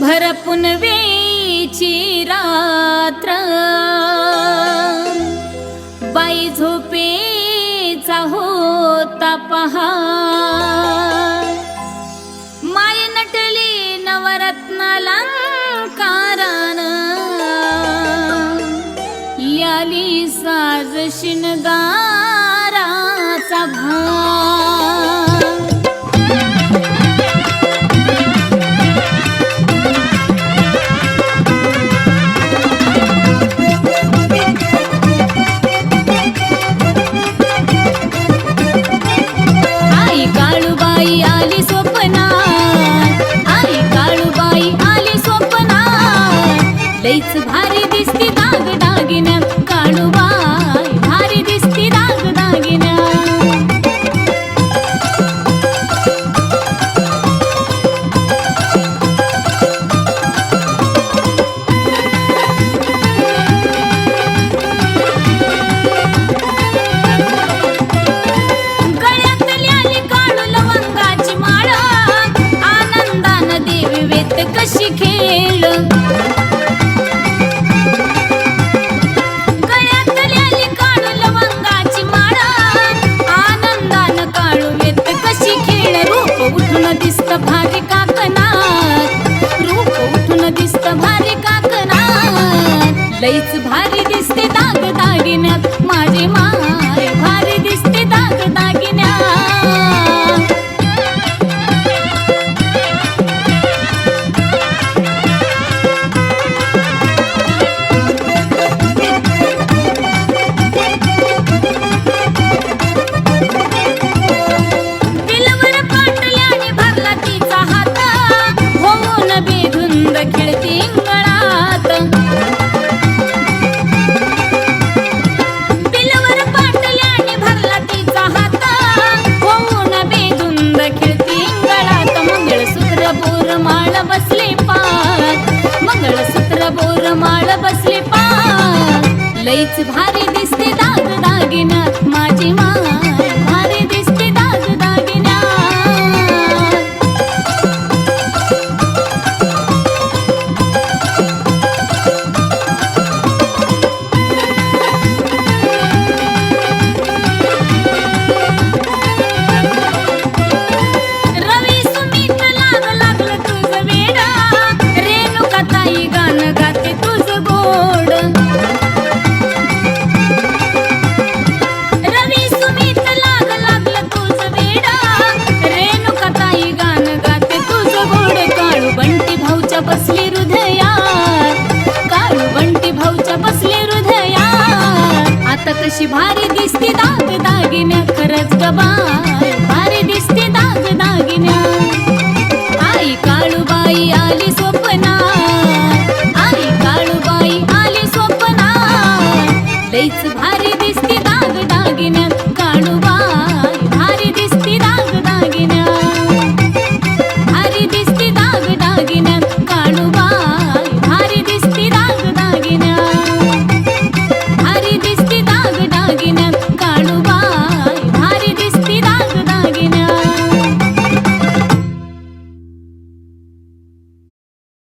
भरपुनवेची रात्र. बाई झोपेचा होता पहा माय नटली कारण. याली साज शिणगाराचा भा 雷子吧。बसले पाक मंगळसूत्र बोर माळ बसले पाक लईच भारी दिसते दा अशी भारी दिसते दाग दागिन्या खरंच गबा भारी दिसते दाग दागिन्या. आई काळूबाई आली स्वप्ना आई काळूबाई आली स्वप्ना लईच